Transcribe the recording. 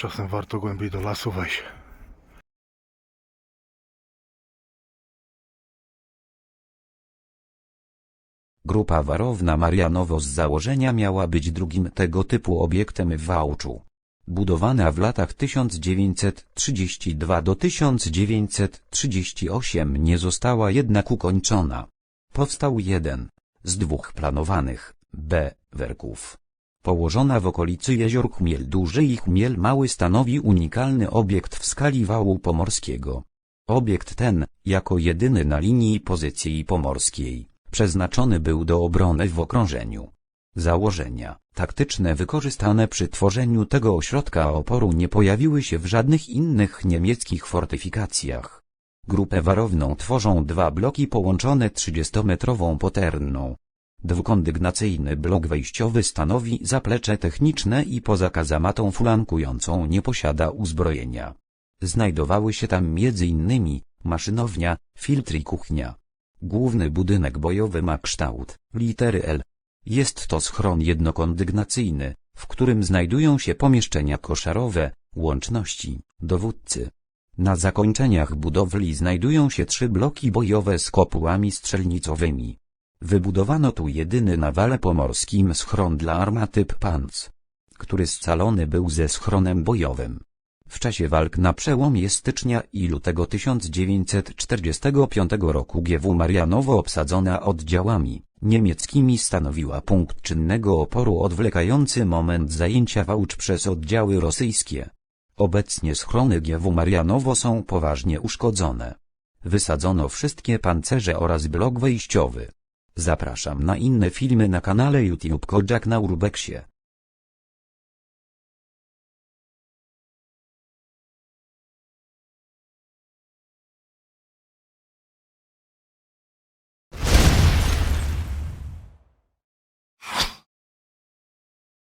Czasem warto głębiej do lasu wejść. Grupa warowna Marianowo z założenia miała być drugim tego typu obiektem w Wałczu. Budowana w latach 1932 do 1938 nie została jednak ukończona. Powstał jeden z dwóch planowanych B werków. Położona w okolicy jezior Chmiel Duży i Chmiel Mały stanowi unikalny obiekt w skali wału pomorskiego. Obiekt ten, jako jedyny na linii pozycji pomorskiej, przeznaczony był do obrony w okrążeniu. Założenia taktyczne wykorzystane przy tworzeniu tego ośrodka oporu nie pojawiły się w żadnych innych niemieckich fortyfikacjach. Grupę warowną tworzą dwa bloki połączone 30-metrową poterną. Dwukondygnacyjny blok wejściowy stanowi zaplecze techniczne i poza kazamatą flankującą nie posiada uzbrojenia. Znajdowały się tam m.in. maszynownia, filtr i kuchnia. Główny budynek bojowy ma kształt litery L. Jest to schron jednokondygnacyjny, w którym znajdują się pomieszczenia koszarowe, łączności, dowódcy. Na zakończeniach budowli znajdują się trzy bloki bojowe z kopułami strzelnicowymi. Wybudowano tu jedyny na wale pomorskim schron dla armaty Panc, który scalony był ze schronem bojowym. W czasie walk na przełomie stycznia i lutego 1945 roku GW Marianowo obsadzona oddziałami niemieckimi stanowiła punkt czynnego oporu odwlekający moment zajęcia Wałcz przez oddziały rosyjskie. Obecnie schrony GW Marianowo są poważnie uszkodzone. Wysadzono wszystkie pancerze oraz blok wejściowy. Zapraszam na inne filmy na kanale YouTube Kojak na Urbexie.